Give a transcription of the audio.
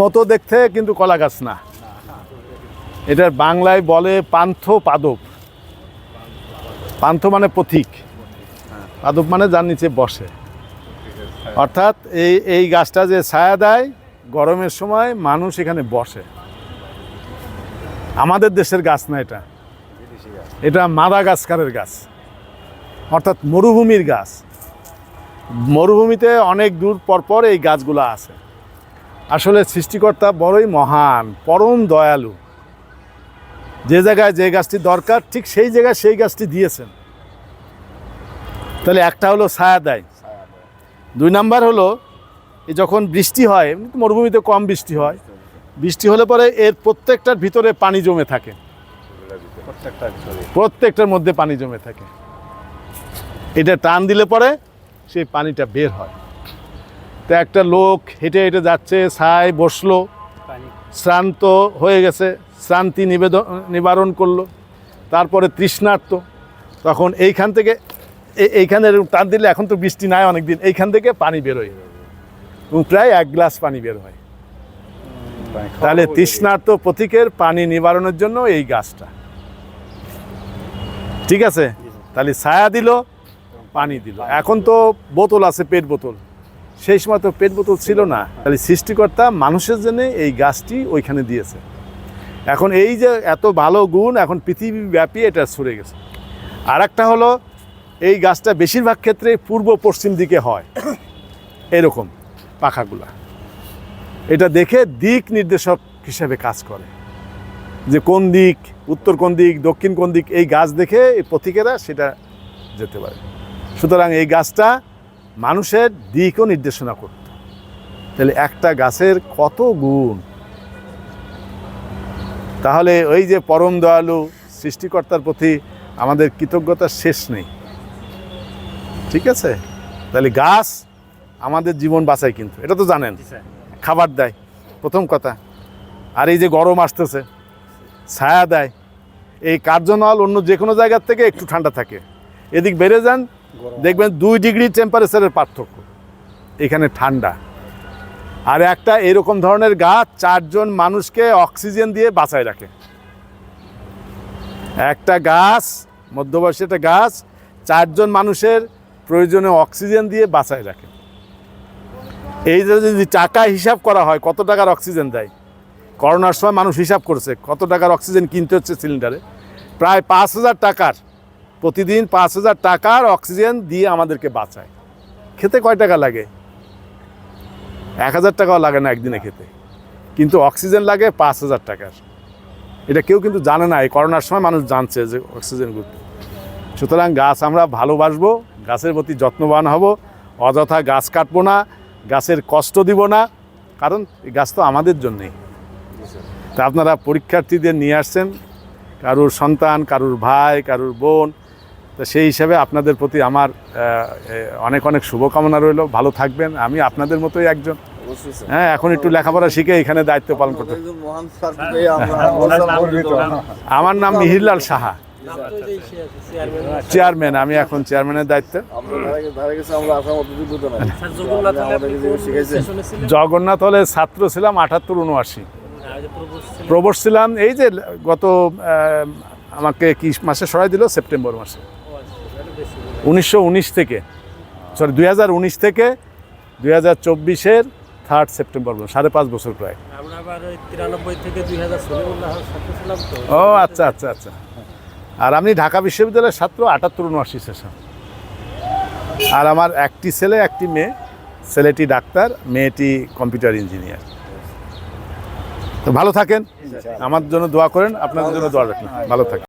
মতো দেখতে কিন্তু কলা গাছ না। এটার বাংলায় বলে পান্থ পাদব পান্থ মানে পথিক। পাদপ মানে যার নিচে বসে। অর্থাৎ এই এই গাছটা যে ছায়া দেয়, গরমের সময় মানুষ এখানে বসে। আমাদের দেশের গাছ না এটা। এটা মাদাগাস্কারের গাছ। অর্থাৎ মরুভূমির গাছ। মরুভূমিতে অনেক দূর পর পর এই গাছগুলো আছে। আসলে সৃষ্টিকর্তা বড়ই মহান, পরম দয়ালু। যে জায়গায় যে গাছটি দরকার, ঠিক সেই জায়গায় সেই গাছটি দিয়েছেন। তাহলে একটা হলো ছায়া দেয়। দুই নাম্বার হলো যখন বৃষ্টি হয়, মরুভূমিতে কম বৃষ্টি হয়, বৃষ্টি হলে পরে এর প্রত্যেকটার ভিতরে পানি জমে থাকে। প্রত্যেকটার মধ্যে পানি জমে থাকে। এটা টান দিলে পরে সেই পানিটা বের হয়। তো একটা লোক হেঁটে হেঁটে যাচ্ছে ছায় বসল শ্রান্ত হয়ে গেছে শ্রান্তি নিবেদন নিবারণ করল তারপরে তৃষ্ণার্ত। তখন এইখান থেকে এই- এইখানে টান দিলে এখন তো বৃষ্টি নাই অনেক দিন এইখান থেকে পানি বেরোয় এবং প্রায় এক গ্লাস পানি বের হয়। তাহলে তৃষ্ণার্ত প্রতীকের পানি নিবারণের জন্য এই গাছটা। ঠিক আছে? তাহলে ছায়া দিল পানি দিল। এখন তো বোতল আছে পেট বোতল। সেই সময় তো পেট বোতল ছিল না। তাহলে সৃষ্টিকর্তা মানুষের জন্য এই গাছটি ওইখানে দিয়েছে। এখন এই যে এত ভালো গুণ, এখন পৃথিবীব্যাপী এটা ছড়ে গেছে। আর একটা হলো, এই গাছটা বেশিরভাগ ক্ষেত্রে পূর্ব পশ্চিম দিকে হয়। এরকম পাখাগুলা। এটা দেখে দিক নির্দেশক হিসেবে কাজ করে। যে কোন দিক, উত্তর কোন দিক, দক্ষিণ কোন দিক, এই গাছ দেখে এই পথিকেরা সেটা যেতে পারে। সুতরাং এই গাছটা মানুষের দিকও নির্দেশনা করত। তাহলে একটা গাছের কত গুণ? তাহলে ওই যে পরম দয়ালু সৃষ্টিকর্তার প্রতি আমাদের কৃতজ্ঞতার শেষ নেই। ঠিক আছে? তাহলে গাছ আমাদের জীবন বাঁচায় কিন্তু। এটা তো জানেন। খাবার দেয় প্রথম কথা। আর এই যে গরম আসতেছে ছায়া দেয় এই কার্যনল অন্য যে কোনো জায়গার থেকে একটু ঠান্ডা থাকে। এদিক বেড়ে যান দেখবেন দুই ডিগ্রি টেম্পারেচারের পার্থক্য। এখানে ঠান্ডা। আর একটা এরকম ধরনের গাছ চারজন মানুষকে অক্সিজেন দিয়ে বাঁচায় রাখে। একটা গাছ, মধ্যবয়সী একটা গাছ, চারজন মানুষের প্রয়োজনে অক্সিজেন দিয়ে বাঁচায় রাখে। এই যদি টাকা হিসাব করা হয়, কত টাকার অক্সিজেন দেয়? করোনার সময় মানুষ হিসাব করছে, কত টাকার অক্সিজেন কিনতে হচ্ছে সিলিন্ডারে প্রায় পাঁচ হাজার টাকার প্রতিদিন পাঁচ হাজার টাকার অক্সিজেন দিয়ে আমাদেরকে বাঁচায়। খেতে কয় টাকা লাগে? এক হাজার টাকাও লাগে না একদিনে খেতে। কিন্তু অক্সিজেন লাগে পাঁচ হাজার টাকার। এটা কেউ কিন্তু জানে না। এই করোনার সময় মানুষ জানছে যে অক্সিজেন গুরুত্ব। সুতরাং গাছ আমরা ভালোবাসবো, গাছের প্রতি যত্নবান হব। অযথা গাছ কাটবো না, গাছের কষ্ট দিব না। কারণ এই গাছ তো আমাদের জন্যেই। তা আপনারা পরীক্ষার্থীদের নিয়ে আসছেন। কারুর সন্তান, কারুর ভাই, কারুর বোন তো সেই হিসাবে আপনাদের প্রতি আমার অনেক অনেক শুভকামনা রইল। ভালো থাকবেন। আমি আপনাদের মতোই একজন। হ্যাঁ এখন একটু লেখাপড়া শিখে এখানে দায়িত্ব পালন করতে একজন মহান স্যার পেয়ে আমরা নাম মিহিরলাল সাহা। চেয়ারম্যান আমি এখন চেয়ারম্যানের দায়িত্বে। জগন্নাথ হলে ছাত্র ছিলাম আটাত্তর উনআশি প্রবোস ছিলাম এই যে গত আমাকে কি মাসে সরাই দিল? সেপ্টেম্বর মাসে। উনিশশো উনিশ থেকে সরি দুই হাজার উনিশ থেকে দুই হাজার চব্বিশের থার্ড সেপ্টেম্বর সাড়ে পাঁচ বছর প্রায়। ও আচ্ছা আচ্ছা আচ্ছা। আর আমি ঢাকা বিশ্ববিদ্যালয়ের ছাত্র আটাত্তর উনআশি সেশন আর আমার একটি ছেলে একটি মেয়ে ছেলেটি ডাক্তার মেয়েটি কম্পিউটার ইঞ্জিনিয়ার তো ভালো থাকেন আমার জন্য দোয়া করেন আপনাদের জন্য দোয়া রাখেন। ভালো থাকেন।